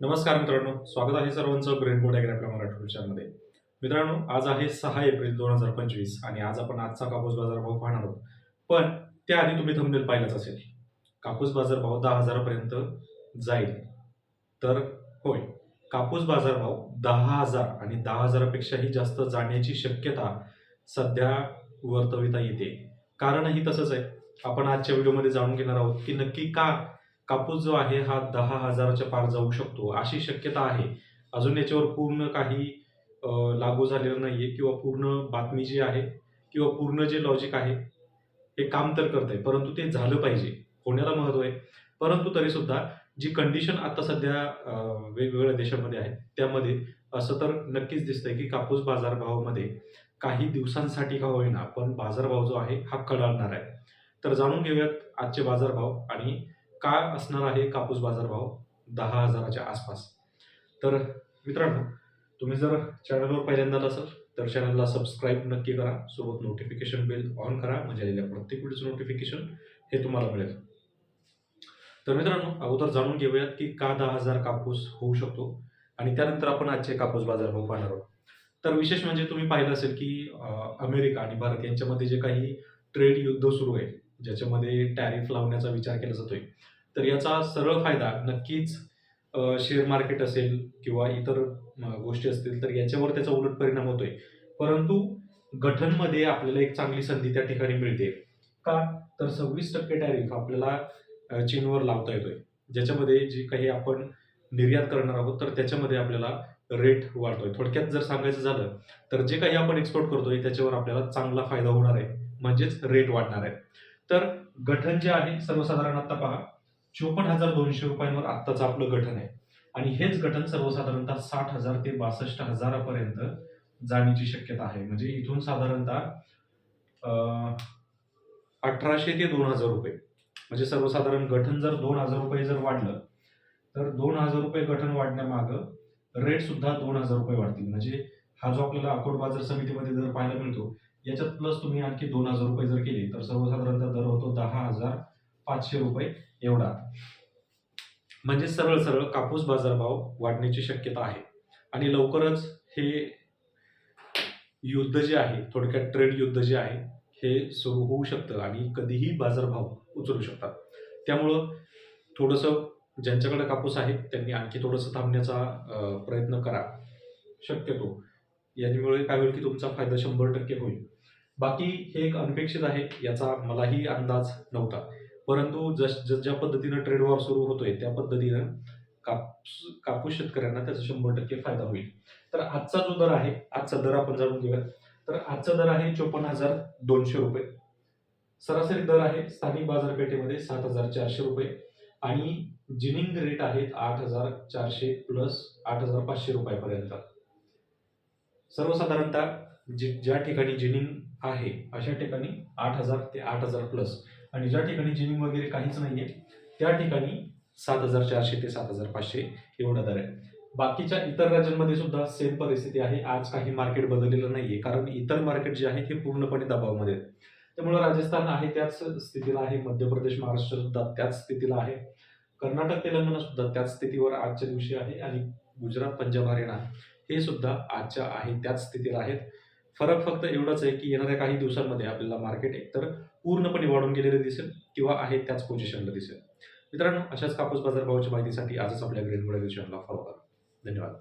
नमस्कार मित्रांनो स्वागत आहे सर्वांचं ग्रेन बोर्ड ॲग्री आपल्या मराठी चॅनलमध्ये. मित्रांनो आज आहे सहा एप्रिल दोन हजार पंचवीस आणि आज आपण आजचा कापूस बाजारभाव पाहणार आहोत. पण त्याआधी तुम्ही थंबनेल पाहिलंच असेल. कापूस बाजारभाव दहा हजारापर्यंत जाईल. तर होय कापूस बाजारभाव दहा हजार आणि दहा हजारापेक्षाही जास्त जाण्याची शक्यता सध्या वर्तविता येते. कारणही तसंच आहे. आपण आजच्या व्हिडिओमध्ये जाणून घेणार आहोत की नक्की का कापूस जो आहे हा दहा हजाराच्या पार जाऊ शकतो. अशी शक्यता आहे. अजून याच्यावर पूर्ण काही लागू झालेलं नाही आहे किंवा पूर्ण बातमी जी आहे किंवा पूर्ण जे लॉजिक आहे हे काम तर करत आहे परंतु ते झालं पाहिजे. होण्याला महत्त्व आहे. परंतु तरी सुद्धा जी कंडिशन आता सध्या वेगवेगळ्या देशामध्ये आहे त्यामध्ये असं तर नक्कीच दिसतंय की कापूस बाजारभावामध्ये काही दिवसांसाठी का होईना पण बाजारभाव जो आहे हा कडाळणार आहे. तर जाणून घेऊयात आजचे बाजारभाव आणि काय असणार आहे कापूस बाजारभाव दहा हजाराच्या आसपास. तर मित्रांनो तुम्ही जर चॅनलवर पहिल्यांदा असाल तर चॅनलला सबस्क्राईब नक्की करा. सोबत नोटिफिकेशन बेल ऑन करा. म्हणजे आलेल्या प्रत्येक व्हिडिओचं नोटिफिकेशन हे तुम्हाला मिळेल. तर मित्रांनो अगोदर जाणून घेऊयात की का दहा हजार कापूस होऊ शकतो आणि त्यानंतर आपण आजचे कापूस बाजारभाव पाहणार आहोत. तर विशेष म्हणजे तुम्ही पाहिलं असेल की अमेरिका आणि भारत यांच्यामध्ये जे काही ट्रेड युद्ध सुरू आहे ज्याच्यामध्ये टॅरिफ लावण्याचा विचार केला जातोय. तर याचा सरळ फायदा नक्कीच शेअर मार्केट असेल किंवा इतर गोष्टी असतील तर याच्यावर त्याचा उलट परिणाम होतोय. परंतु गठनमध्ये आपल्याला एक चांगली संधी त्या ठिकाणी मिळते. का? तर सव्वीस टक्के टॅरिफ आपल्याला चीनवर लावता येतोय. ज्याच्यामध्ये जी काही आपण निर्यात करणार आहोत तर त्याच्यामध्ये आपल्याला रेट वाढतोय. थोडक्यात जर सांगायचं झालं तर जे काही आपण एक्सपोर्ट करतोय त्याच्यावर आपल्याला चांगला फायदा होणार आहे. म्हणजेच रेट वाढणार आहे. तर गठन जे आहे सर्वसाधारण आता पहा चोपन्न हजार दोनशे रुपयांवर आत्ताचं आपलं गठन आहे. आणि हेच गठन सर्वसाधारणतः साठ हजार ते बासष्ट हजारापर्यंत जाण्याची शक्यता आहे. म्हणजे इथून साधारणतः अठराशे ते दोन हजार रुपये. म्हणजे सर्वसाधारण गठन जर दोन हजार रुपये जर वाढलं तर दोन हजार रुपये गठन वाढण्यामागं रेट सुद्धा दोन हजार रुपये वाढतील. म्हणजे हा जो आपल्याला अकोट बाजार समितीमध्ये दर पाहायला मिळतो याच्यात प्लस तुम्ही आणखी दोन हजार रुपये जर केले तर सर्वसाधारण दर होतो दहा हजार पाचशे रुपये एवढा. म्हणजे सरळ सरळ कापूस बाजारभाव वाढण्याची शक्यता आहे. आणि लवकरच हे युद्ध जे आहे थोडक्यात ट्रेड युद्ध जे आहे हे सुरू होऊ शकतं आणि कधीही बाजारभाव उचलू शकतात. त्यामुळं थोडंसं ज्यांच्याकडे कापूस आहे त्यांनी आणखी थोडंसं थांबण्याचा प्रयत्न करा. शक्यतो. यामुळे काय होईल की तुमचा फायदा शंभर टक्के होईल. बाकी हे एक अनपेक्षित आहे याचा मलाही अंदाज नव्हता. परंतु जस जस ज्या पद्धतीनं ट्रेड वॉर सुरू होतोय त्या पद्धतीनं कापूस कापूस शेतकऱ्यांना त्याचा शंभर टक्के फायदा होईल. तर आजचा जो दर आहे आजचा दर आपण जाणून घेऊया तर आजचा दर आहे चोपन्न हजार दोनशे रुपये. सरासरी दर आहे स्थानिक बाजारपेठेमध्ये सात हजार चारशे रुपये आणि जिनिंग रेट आहेत आठ हजार चारशे प्लस आठ हजार पाचशे रुपयापर्यंत. सर्वसाधारणतः जि ज्या ठिकाणी जिनिंग आहे अशा ठिकाणी आठ हजार ते आठ हजार प्लस आणि ज्या ठिकाणी जिमिंग वगैरे काहीच नाही आहे त्या ठिकाणी सात हजार चारशे ते सात हजार पाचशे एवढा दर आहे. बाकीच्या इतर राज्यांमध्ये सुद्धा सेम परिस्थिती आहे. आज काही मार्केट बदललेलं नाही आहे कारण इतर मार्केट जे आहे ते पूर्णपणे दबावामध्ये आहे त्यामुळे राजस्थान आहे त्याच स्थितीला आहे. मध्य प्रदेश महाराष्ट्र सुद्धा त्याच स्थितीला आहे. कर्नाटक तेलंगणा सुद्धा त्याच स्थितीवर आजच्या दिवशी आहे. आणि गुजरात पंजाब हरियाणा हे सुद्धा आजच्या आहे त्याच स्थितीला आहेत. फरक फक्त एवढाच आहे की येणाऱ्या काही दिवसांमध्ये आपल्याला मार्केट एकतर पूर्णपणे वाढून गेलेले दिसेल किंवा आहे त्याच पोझिशनला दिसेल. मित्रांनो अशाच कापूस बाजारभावाच्या माहितीसाठी आजच आपल्या ग्रेन चॅनलला फॉलो करा. धन्यवाद.